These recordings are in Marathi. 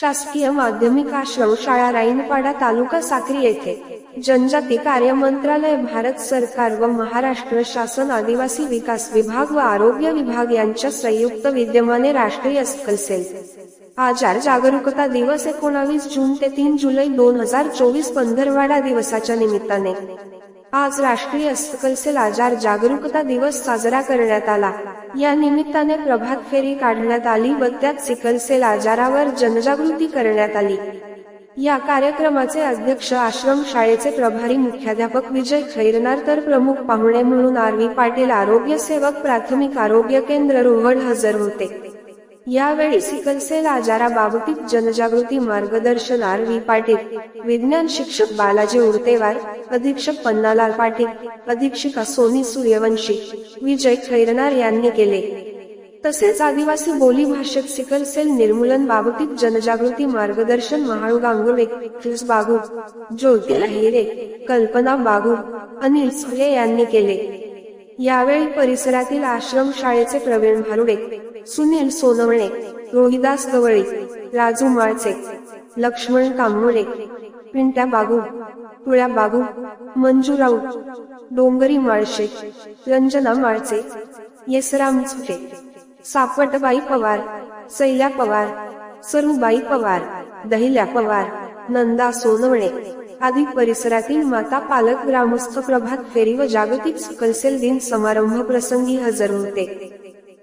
शासकीय माध्यमिक आश्रम शाळा राईनपाडा तालुका साक्री येथे जनजाती कार्य मंत्रालय भारत सरकार व महाराष्ट्र शासन आदिवासी विकास विभाग व आरोग्य विभाग यांच्या संयुक्त विद्यमाने राष्ट्रीय सेल. आजार जागरूकता दिवस एकोणावीस जून ते तीन जुलै दोन हजार चोवीस पंधरवाडा दिवसाच्या निमित्ताने. आज राष्ट्रीय सिकल आजार जागरूकता दिवस साजरा करण्यात आला. या निमित्ताने प्रभात फेरी काढण्यात आली व त्यात सिकलसेल आजारावर जनजागृती करण्यात आली. या कार्यक्रमाचे अध्यक्ष आश्रम शाळेचे प्रभारी मुख्याध्यापक विजय खैरनार तर प्रमुख पाहुणे म्हणून आर. व्ही पाटील आरोग्य सेवक प्राथमिक आरोग्य केंद्र रोहड हजर होते. यावेळी सिकलसेल आजाराबाबतीत जनजागृती मार्गदर्शन आर व्ही पाटील विज्ञान शिक्षक बालाजी उडतेवार अधीक्षक पन्नालाल पाटील अधीक्षिका सोनी सूर्यवंशी विजय खैरनार यांनी केले. तसेच आदिवासी बोली भाषेत सिकल सेल निर्मूलन बाबतीत जनजागृती मार्गदर्शन महाळू गांगुळे क्रिस बागू ज्योती हिरे कल्पना बागू अनिल सुरे यांनी केले. यावेळी परिसरातील आश्रम शाळेचे प्रवीण भारुडे सुनील सोनवणे रोहिदास गवळी राजू माळचे लक्ष्मण कांबोळे पिंट्या बागू तुळ्या बागू मंजू राऊत डोंगरी माळशे रंजना माळचे येसराम झुके सापटबाई पवार सैल्या पवार सरूबाई पवार दहिल्या पवार नंदा सोनवणे आदी परिसरातील माता पालक ग्रामस्थ प्रभात फेरी व जागतिक सकलसेल दिन समारंभ प्रसंगी हजर होते.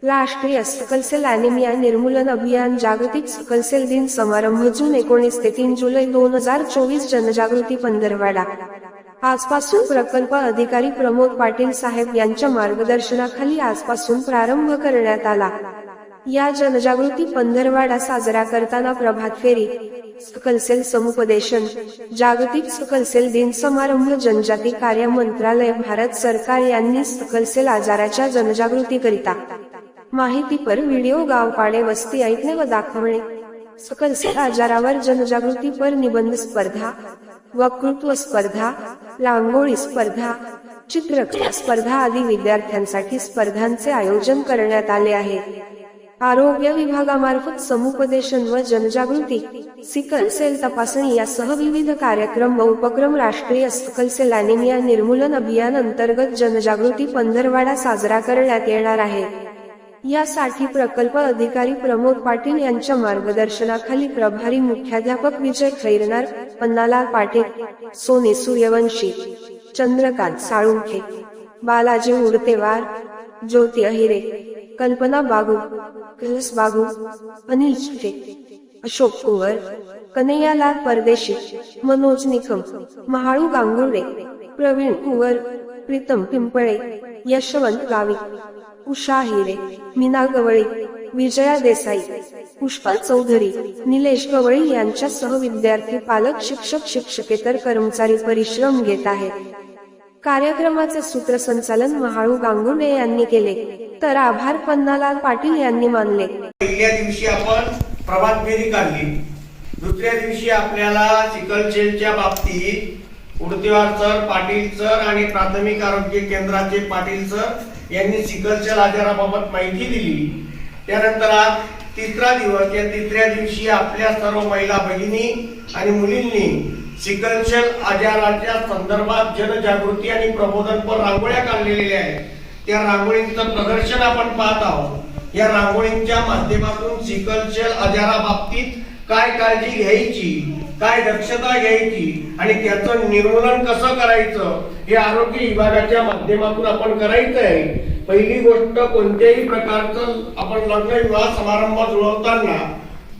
राष्ट्रीय सिकलसेल अॅनिमिया निर्मूलन अभियान जागतिक सिकलसेल दिन समारंभ जून एकोणीस ते तीन जुलै दोन हजार चोवीस जनजागृती पंधरवाडा. आजपासून प्रकल्प अधिकारी प्रमोद पाटील साहेब यांच्या मार्गदर्शनाखाली आजपासून प्रारंभ करण्यात आला. या जनजागृती पंधरवाडा साजरा करताना प्रभात फेरी सकलसेल समुपदेशन जागतिक सकलसेल दिन समारंभ जनजाती कार्य मंत्रालय भारत सरकार यांनी सकलसेल आजाराच्या जनजागृतीकरिता माहितीपर व्हिडिओ गावपाडे वस्ती ऐकणे व दाखवणे. सकलसेल आजारावर जनजागृती पर निबंध स्पर्धा. वक्तृत्व स्पर्धा. रांगोळी स्पर्धा. चित्रकला स्पर्धा आदी विद्यार्थ्यांसाठी स्पर्धांचे आयोजन करण्यात आले आहे. आरोग्य विभागामार्फत समुपदेशन व जनजागृती. सिकल सेल तपासणी यासह विविध कार्यक्रम व उपक्रम राष्ट्रीय सिकल सेल अनिमिया निर्मूलन अभियान अंतर्गत जनजागृती पंधरवाडा साजरा करण्यात येणार आहे. यासाठी प्रकल्प अधिकारी प्रमोद पाटील यांच्या मार्गदर्शनाखाली प्रभारी मुख्याध्यापक विजय खैरनार पन्नालाल पाटील सोने सूर्यवंशी चंद्रकांत साळुंखे बालाजी उडतेवार ज्योती अहिरे कल्पना बागू कैलास बागू अनिल अशोक कुंवर कन्हैयालाल परदेशी मनोज निकम महाळू गांगुर्डे प्रवीण कुंवर प्रीतम पिंपळे यशवंत गावी उषा हिरे मीना गवळी विजया देसाई पुष्पा चौधरी निलेश गवळी यांच्यासह विद्यार्थी पालक शिक्षक शिक्षकेतर कर्मचारी परिश्रम घेत आहेत. कार्यक्रमाचे सूत्रसंचालन महाळू गांगुर्डे यांनी केले. तर आभार पन्नालाल पाटील यांनी मानले. पहिल्या दिवशी आपण प्रभात फेरी काढली. दुसऱ्या दिवशी आपल्याला सिकलसेलच्या बाबतीत उडतेवार सर पाटील सर आणि प्राथमिक आरोग्य केंद्राचे पाटील सर यांनी सिकलच्या आजाराबाबत माहिती दिली. त्यानंतर आज तिसरा दिवस या तिसऱ्या दिवशी आपल्या सर्व महिला बहिणी आणि मुलींनी सिकलसेल आजाराच्या संदर्भात जनजागृती आणि प्रबोधनपर रांगोळ्या काढलेल्या आहेत. त्या रांगोळींचं प्रदर्शन आपण पाहत आहोत. या रांगोळींच्या माध्यमातून सिकलसेल आजाराबाबतीत काय काळजी घ्यायची काय दक्षता घ्यायची आणि त्याचं निर्मूलन कसं करायचं हे आरोग्य विभागाच्या माध्यमातून आपण करायचं आहे. पहिली गोष्ट कोणत्याही प्रकारचं आपण लग्न विवाह समारंभ जुळवताना